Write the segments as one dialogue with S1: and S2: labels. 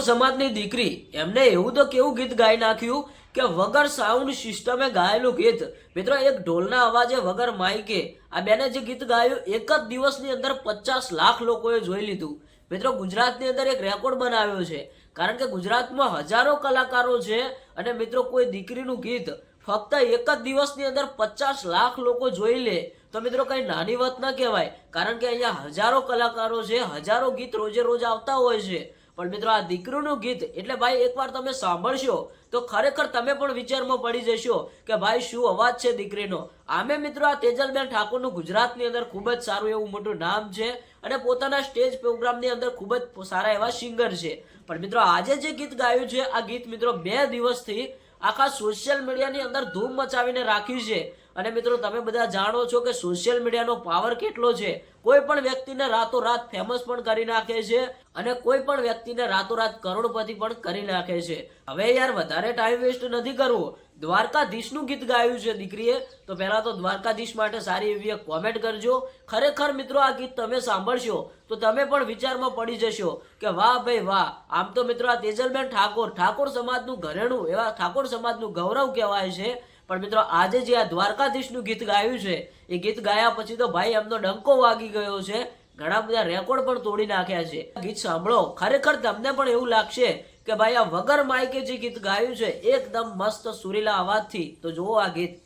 S1: સમાજની દીકરી, એમને એવું તો કેવું ગીત ગાઈ નાખ્યું કે વગર સાઉન્ડ સિસ્ટમે ગાયેલું ગીત. મિત્રો, એક ઢોલના અવાજે વગર માઇકે આ બેને જે ગીત ગાયું, એક જ દિવસની અંદર પચાસ લાખ લોકોએ જોઈ લીધું. મિત્રો, ગુજરાતની અંદર એક રેકોર્ડ બનાવ્યો છે. કારણ કે ગુજરાતમાં હજારો કલાકારો છે અને મિત્રો, કોઈ દીકરીનું ગીત ફક્ત એક જ દિવસની અંદર પચાસ લાખ લોકો જોઈ લે, તો મિત્રો, કઈ નાની વાત ના કહેવાય. કારણ કે અહીંયા હજારો કલાકારો છે, હજારો ગીત રોજે રોજ આવતા હોય છે. પણ મિત્રો આ દીકરીનું ગીત, એટલે ભાઈ એકવાર તમે સાંભળશો, તો ખરેખર તમે પણ વિચારમાં પડી જશો કે ભાઈ શું અવાજ છે દીકરીનો. આમે મિત્રો આ તેજલબેન ઠાકોરનું ગુજરાતની અંદર ખૂબ જ સારું એવું મોટું નામ છે અને પોતાના સ્ટેજ પ્રોગ્રામની અંદર ખૂબ જ સારા એવા સિંગર છે. પણ મિત્રો આજે જે ગીત ગાયું છે, આ ગીત મિત્રો બે દિવસથી આખા સોશિયલ મીડિયાની અંદર ધૂમ મચાવીને રાખ્યું છે. અને મિત્રો, તમે બધા જાણો છો કે સોશિયલ મીડિયાનો પાવર કેટલો છે? કોઈ પણ વ્યક્તિને રાતોરાત ફેમસ પણ કરી નાખે છે અને કોઈ પણ વ્યક્તિને રાતોરાત કરોડપતિ પણ કરી નાખે છે. હવે યાર, વધારે ટાઈમ વેસ્ટ નથી કરવો. દ્વારકાધીશનું ગીત ગાયું છે દીકરીએ. તો પહેલાં તો દ્વારકાધીશ માટે સારી એવી એક કોમેન્ટ કરજો. ખરેખર મિત્રો, આ ગીત તમે સાંભળશો, તો તમે પણ વિચારમાં પડી જશો કે વાહ ભાઈ વાહ, આમ તો મિત્રો આ તેજલબેન ઠાકોર ઠાકોર સમાજનું ઘરેણું, એવા ઠાકોર સમાજનું ગૌરવ કહેવાય છે. પણ મિત્રો, આજે જે આ દ્વારકાધીશનું ગીત ગાયું છે, એ ગીત ગાયા પછી તો ભાઈ એમનો ડંકો વાગી ગયો છે. ઘણા બધા રેકોર્ડ પણ તોડી નાખ્યા છે. ગીત સાંભળો. ખરેખર તમને પણ એવું લાગશે કે ભાઈ આ વગર માઇકે જે ગીત ગાયું છે, એકદમ મસ્ત સુરીલા અવાજથી. તો જુઓ આ ગીત.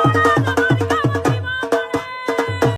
S2: Thank you.